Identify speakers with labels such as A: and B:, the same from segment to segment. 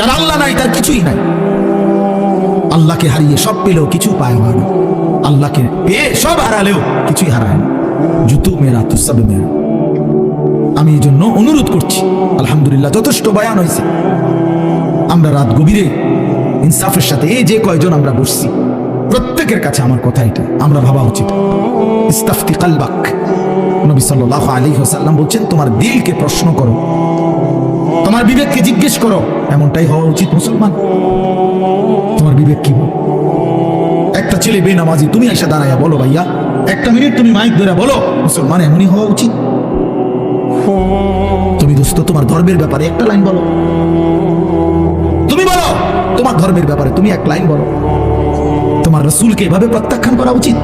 A: যার আল্লাহ নাই, তার কিছুই নাই। আল্লাহকে হারিয়ে সব পেলেও কিছু পায় না। আল্লাহকে পেয়ে সব হারালেও কিছুই হারায় না। জুতু তো সব মেরা আমি এই জন্য অনুরোধ করছি, আলহামদুলিল্লাহ যথেষ্ট বয়ান হয়েছে। আমরা রাত গভীরে ইনসাফের সাথে এই যে কয়জন আমরা বসছি, প্রত্যেকের কাছে আমার কথা এটা। আমরা ভাবা উচিত। ইস্তাফতি কালবাক। নবী সাল্লাল্লাহু আলাইহি ওয়াসাল্লাম বলছেন, তোমার দিলকে প্রশ্ন করো। তোমার বিবেককে জিজ্ঞেস করো। এমনটাই হওয়া উচিত, মুসলমান। তোমার বিবেক কি? একটা ছেলে বেনামাজি, তুমি এসে দাঁড়াইয়া বলো ভাইয়া। একটা মিনিট তুমি মাইক ধরে বলো, মুসলমান, এমনই হওয়া উচিত? তুমি দোস্ত, তোমার ধর্মের ব্যাপারে একটা লাইন বলো। তুমি বলো, তোমার ধর্মের ব্যাপারে তুমি এক লাইন বলো। তোমার রসুলকে এভাবে প্রত্যাখ্যান করা উচিত?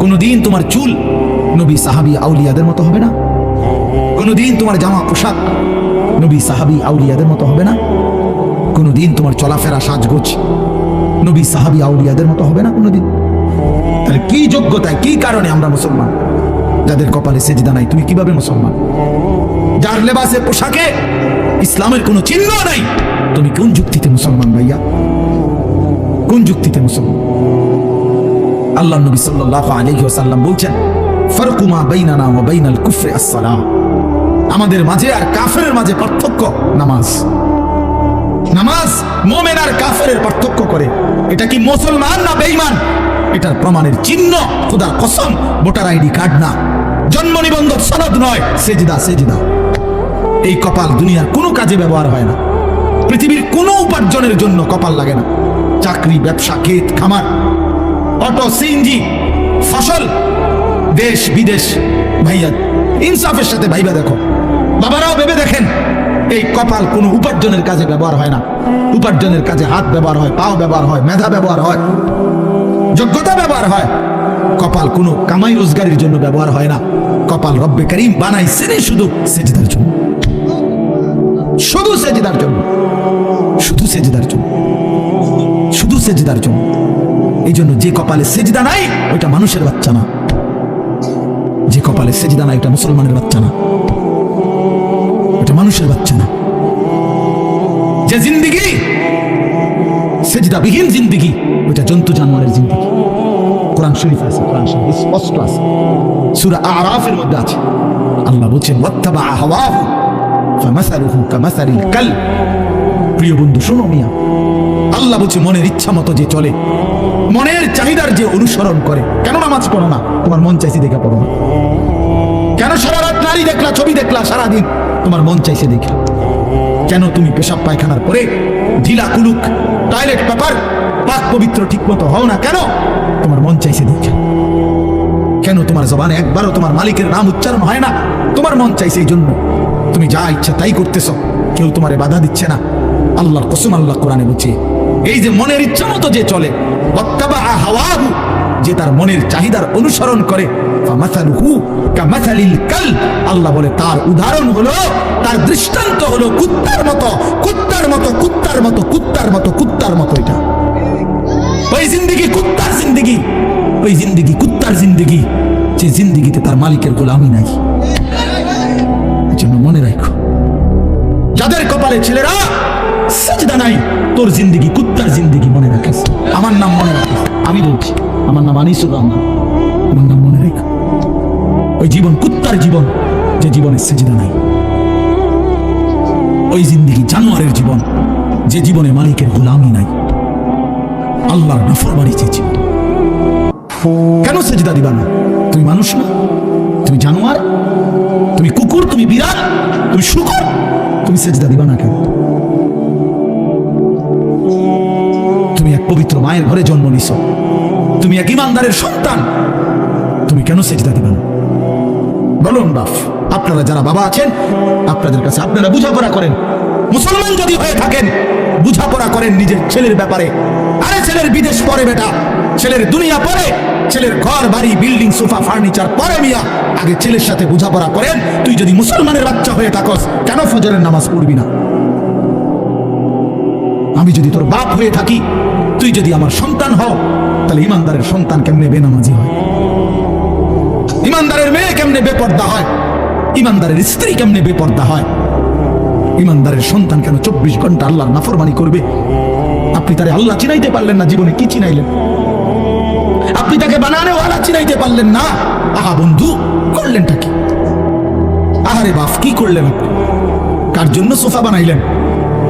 A: কোনোদিন তোমার চুল নবী সাহাবি আউলিয়াদের মতো হবে না? কোনোদিন তোমার জামা পোশাক নবী সাহাবি আউলিয়াদের মতো হবে না? কোনোদিন তোমার চলাফেরা সাজগোজ নবী সাহাবি আউলিয়াদের মতো হবে না কোনোদিন? তাহলে কি যোগ্যতায়, কি কারণে আমরা মুসলমান? যাদের কপালে সেজদা নাই, তুমি কীভাবে মুসলমান? যার লেবাসে পোশাকে ইসলামের কোনো চিহ্ন নাই, তুমি কোন যুক্তিতে মুসলমান ভাইয়া? কোন যুক্তিতে মুসলমান? আল্লাহ নবী সাল্লাল্লাহু আলাইহি ওয়াসাল্লাম বলছেন, ফারকুমা বাইনানা ওয়া বাইনাল কুফরি আস-সালাহ। আমাদের মাঝে আর কাফেরের মাঝে পার্থক্য। নামাজ। নামাজ মোমেন আর কাফেরের পার্থক্য করে। এটা কি মুসলমান না বেঈমান? এটার প্রমাণের চিহ্ন খোদার কসম, ভোটার আইডি কার্ড না। জন্ম নিবন্ধন সনদ নয়, সেজদা সেজদা। এই কপাল দুনিয়ার কোনো কাজে ব্যবহার হয় না। পৃথিবীর কোনো উপার্জনের জন্য কপাল লাগে না। চাকরি, ব্যবসা, ক্ষেত, খামার, অটো, সিএনজি, ফসল, দেশ, বিদেশ। ভাইয়া, ইনসাফের সাথে ভাইবা দেখো। বাবারাও ভেবে দেখেন, এই কপাল কোনো উপার্জনের কাজে ব্যবহার হয় না। উপার্জনের কাজে হাত ব্যবহার হয়, পাও ব্যবহার হয়, মেধা ব্যবহার হয়, যোগ্যতা ব্যবহার হয়। কপাল কোনো কামাই রোজগারের জন্য ব্যবহার হয় না। কপাল রব্বে করিম বানাইছেন শুধু সেজদার জন্য। শুধু সেজদার জন্য। শুধু সেজদার জন্য। শুধু সেজদার জন্য। এই জন্য যে কপালে সেজদা নাই, ওইটা মানুষের বাচ্চা না। যে কপালে সেজদা নাই এটা মুসলমানের বাচ্চা না। মানুষের বাচ্চা না। যে জিন্দিগি, সেজদাবিহীন জিন্দিগি, ওইটা জন্তু জানোয়ারের জিন্দিগি। কোরআন শরীফ আছে, কোরআন শরীফ স্পষ্ট আছে। সূরা আরাফের মধ্যে আছে। আল্লাহ বলছেন ওয়াত্তাবা হাওয়াহু, ফামাসালুহু কামাসালিল কাল। প্রিয় বন্ধু, শোনো মিয়া, আল্লাহ বলছে, মনের ইচ্ছা মতো যে চলে, মনের চাহিদার যে অনুসরণ করে, কেন নামাজ পড়ো না? তোমার মন চাইছে দেখে পড়ো না। কেন সারা রাত নারী দেখলা, ছবি দেখলা, সারাদিন তোমার মন চাইছে দেখে। কেন তুমি পেশাব পায়খানার পরে ঢিলা কুলুক টয়লেট পেপার পাক পবিত্র ঠিক মতো হও না কেন? তোমার মন চাইছে দেখে। কেন তোমার জবানে একবারও তোমার মালিকের নাম উচ্চারণ হয় না? তোমার মন চাইছে এই জন্য। তুমি যা ইচ্ছা তাই করতেছ। কেউ তোমারে বাধা দিচ্ছে না। আল্লাহর কসম, আল্লাহ কোরআনে বলছে, এই যে মনের ইচ্ছা মতো যে চলে হাওয়াহু যে তার মনের চাহিদার অনুসরণ করে। আল্লাহ বলে, তার উদাহরণ হলো, তার দৃষ্টান্ত হলো কুত্তার মতো কুত্তার মতো কুত্তার মতো কুত্তার মতো কুত্তার মতো এটা। ওই জিন্দিগি কুত্তার জিন্দিগি, ওই জিন্দিগি কুত্তার জিন্দিগি, যে জিন্দিগিতে তার মালিকের গোলামি নাই। জন্য মনে রাখো, যাদের কপালে ছেলেরা সেজদা নাই, তোর জিন্দিগি কুত্তার জিন্দিগি মনে রাখিস। আমার নাম মনে রাখিস। আমি বলছি আমার নাম রহমান আমার নাম মনে রেখো, ওই জীবন কুত্তার জীবন, যে জীবনে সেজদা নাই। ওই জিন্দিগি জানোয়ারের জীবন, যে জীবনে মালিকের গোলামি নাই। আল্লাহর নাফরমানি চেয়েছি। কেন সেজদা দিবা না? তুমি মানুষ না? তুমি জানোয়ার? তুমি কুকুর? তুমি বিড়াল? তুমি শুকর? তুমি সেজদা দিবা না কেন? পবিত্র মায়ের ঘরে জন্ম নিছ। তুমি এক ইমানদারের সন্তান। তুমি কেন সেজদা দিবা না? বলুন বাপ, আপনারা যারা বাবা আছেন, আপনাদের কাছে আপনারা বুঝাপড়া করেন। মুসলমান যদি হয়ে থাকেন, বুঝাপড়া করেন নিজের ছেলের ব্যাপারে। আরে ছেলের বিদেশ পরে বেটা, ছেলের দুনিয়া পরে ছেলের ঘর, বাড়ি, বিল্ডিং, সোফা, ফার্নিচার পরে মিয়া। আগে ছেলের সাথে বুঝাপড়া করেন, তুই যদি মুসলমানের বাচ্চা হয়ে থাকস, কেন ফজরের নামাজ পড়বি না? আমি যদি তোর বাপ হয়ে থাকি তুই যদি আমার সন্তান হও, তাহলে ইমানদারের সন্তান কেমনে বেনামাজি হয়? ইমানদারের মেয়ে কেমনে বেপর্দা হয়? ইমানদারের স্ত্রী কেমনে বেপর্দা হয়? ইমানদারের সন্তান কেন চব্বিশ ঘণ্টা আল্লাহর নাফরমানি করবে? আপনি তারে আল্লাহ চিনাইতে পারলেন না, জীবনে কি চিনাইলেন? আপনি তাকে বানানে ওয়ালা চিনাইতে পারলেন না। আহা বন্ধু, করলেনটা কি? আহারে বাপ, কি করলেন আপনি? কার জন্য সোফা বানাইলেন?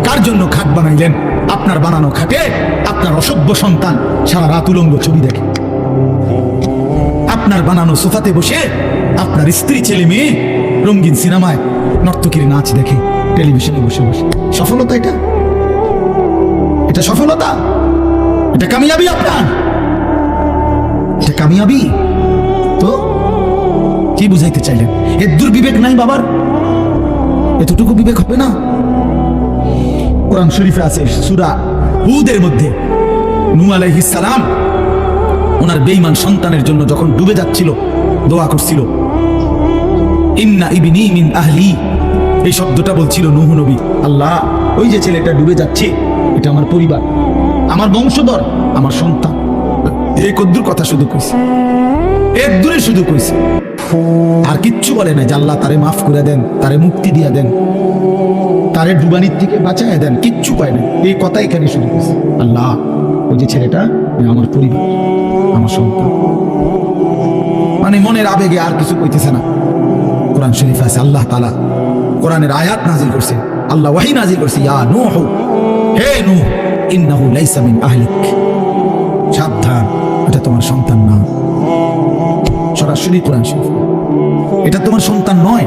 A: কার জন্য খাট বানাইলেন? আপনার বানানো খাটে, আপনার অসভ্য সন্তান সারা রাত উলঙ্গ ছবি দেখে। আপনার বানানো সোফাতে বসে আপনার স্ত্রী, ছেলে, মেয়ে রঙিন সিনেমায় নর্তকীর নাচ দেখে টেলিভিশনে বসে বসে। সফলতা এটা? এটা সফলতা? এটা কামিয়াবি আপনার? এটা কামিয়াবি? তো কি বুঝাইতে চাইলেন? এর দুর্বিবেক নাই বাবার? এতটুকু বিবেক হবে না? কোরআন শরীফে আছে সুরা হুদের মধ্যে। নু সালাম ওনার বেঈমান সন্তানের জন্য যখন ডুবে যাচ্ছিল, দোয়া করছিল। ইন্না ইবনি মিন আহলি, এই শব্দটা বলছিল নূহ নবী। আল্লাহ, ওই যে ছেলেটা ডুবে যাচ্ছে, এটা আমার পরিবার, আমার বংশধর, আমার সন্তান। এই কদ্দুর কথা শুধু কইছে এর দূরে শুধু কইছে। আর কিচ্ছু বলে না, যে আল্লাহ তারে মাফ করে দেন, তারে মুক্তি দিয়ে দেন। তারে ডুবানির থেকে বাঁচায় দেন, কিচ্ছু পায় না এই কথা এখানে শুরু করেছে আল্লাহ, ওই যে ছেলেটা আমার পরিবার, আমার সন্তান। মানে মনের আবেগে আর কিছু কইতেছে না। কোরআন শরীফ আছে, আল্লাহ তালা কোরআনের আয়াত নাজিল করছে। আল্লাহ ওয়াহি নাজিল করছে, ইয়া নূহ, হে নূহ, ইন্নাহু লাইসা মিন আহলিক। সাবধান, এটা তোমার সন্তান না। সরাসরি কোরআন শরীফ। এটা তোমার সন্তান নয়।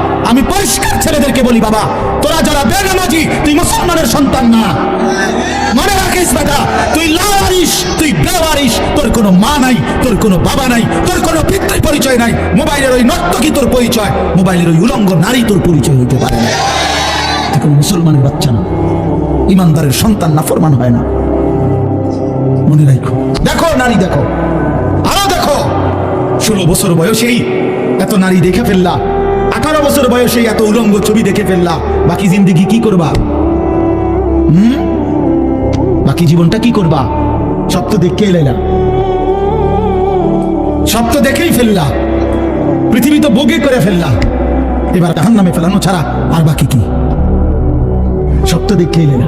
A: আমি পরিষ্কার ছেলেদেরকে বলি, বাবা, তোরা যারা বেনামাজি, তুই মুসলমানের সন্তান না। মনে রাখিস বেটা, তুই লাওয়ারিস তুই বেওয়ারিস তোর কোনো মা নাই, তোর কোনো বাবা নাই, তোর কোনো পিতৃ পরিচয় নাই, মোবাইলের ওই নর্তকি তোর পরিচয়, মোবাইলের ওই উলঙ্গ নারী তোর পরিচয় হইতে পারে না। মুসলমানের বাচ্চা না। ইমানদারের সন্তান না ফরমান হয় না। মনে রাখো, দেখো নারী দেখো, আরও দেখো। ষোলো বছর বয়সেই এত নারী দেখে ফেললা বয়সেই এত উলঙ্গ ছবি দেখে ফেললা। বাকি জিন্দিগি কি করবা? হুম? বাকি জীবনটা কি করবা? সব তো দেখে এলাইলা। সব তো দেখেই ফেললা। পৃথিবী তো বগে করে ফেললা। এবার জাহান নামে ফেলানো ছাড়া আর বাকি কি? সব তো দেখে এলাইলা।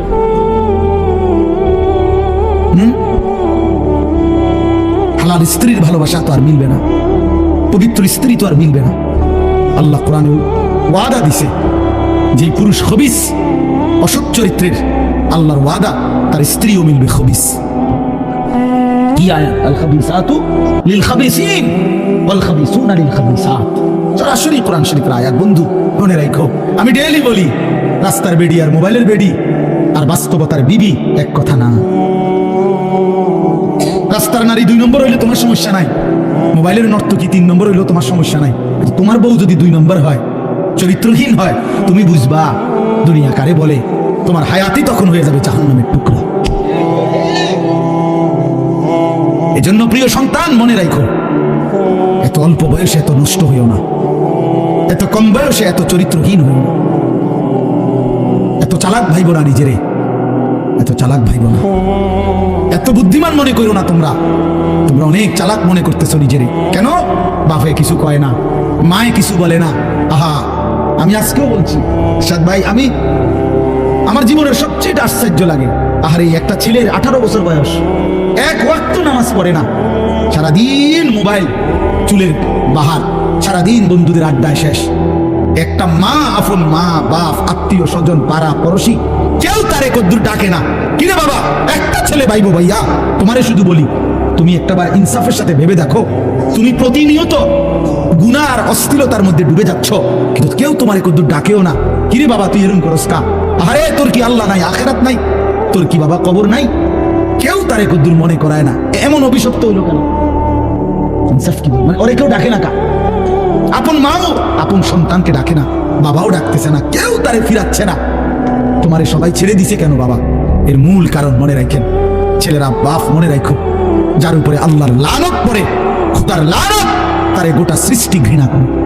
A: হুম? হালাল স্ত্রীর ভালোবাসা তো আর মিলবে না। পবিত্র স্ত্রী তো আর মিলবে না। আল্লাহ কোরআনে ওয়াদা দিছে। যে পুরুষ খবিস, অসৎ চরিত্রের আল্লাহর ওয়াদা, তার স্ত্রীও মিলবে খবিস। কি আয়াত? সরাসরি কোরআন শরীফের আয়াত। বন্ধু, মনে রাখো, আমি ডেইলি বলি, রাস্তার বেডি আর মোবাইলের বেডি আর বাস্তবতার বিবি এক কথা না। রাস্তার নারী দুই নম্বর হইলে তোমার সমস্যা নাই, মোবাইলের নর্তকী তিন নম্বর হইলেও তোমার সমস্যা নাই। তোমার বউ যদি দুই নম্বর হয় চরিত্রহীন হয়, তুমি বুঝবা দুনিয়া কারে বলে, তোমার হায়াতি তখন হয়ে যাবে জাহান্নামের টুকরো। এজন্য প্রিয় সন্তান, মনে রাখো, এত অল্প বয়সে এত নষ্ট হইও না। এত কম বয়সে এত চরিত্রহীন হইও না। এত চালাক ভাইব না নিজেরে, এত চালাক ভাইব না। এত বুদ্ধিমান মনে করো না তোমরা। তোমরা অনেক চালাক মনে করতেছো নিজেরে। কেন? বাপে কিছু কয় না, মায়ে কিছু বলে না। আহা আমি আজকেও বলছি, সাদ ভাই, আমি আমার জীবনের সবচেয়ে আশ্চর্য লাগে। আহারে, একটা ছেলের আঠারো বছর বয়স, এক ওয়াক্ত নামাজ পড়ে না। সারাদিন মোবাইল, চুলের বাহার, সারাদিন বন্ধুদের আড্ডায় শেষ। একটা মা, আপন মা, বাপ, আত্মীয় স্বজন, পাড়া, পড়শি, কেউ তারে কদ্দুর ডাকে না। কিরে বাবা, একটা ছেলে বাইবো ভাইয়া? তোমারে শুধু বলি তুমি একটাবার ইনসাফের সাথে ভেবে দেখো। তুমি প্রতিনিয়ত গুনার অস্থিরতার মধ্যে ডুবে যাচ্ছ। কিন্তু কেউ তোমারে কদ্দুর ডাকেও না। কিরে বাবা, তুই এরম করস কা? আরে, তোর কি আল্লাহ নাই, আখেরাত নাই? তোর কি বাবা কবর নাই? কেউ তারে কদ্দুর মনে করায় না। এমন অভিশপ্ত হইল কেন? ইনসাফ কি? মানে ওরে কেউ ডাকে না কা? আপন মাও, আপন সন্তানকে ডাকে না। বাবাও ডাকতেছে না। কেউ তারে ফিরাচ্ছে না। তোমারে সবাই ছেড়ে দিছে কেন বাবা? এর মূল কারণ মনে রাখেন। ছেলেরা বাপ মনে রাখো যার উপরে আল্লাহর লানত পড়ে খোদার লানত তার গোটা সৃষ্টি ঘৃণা করে।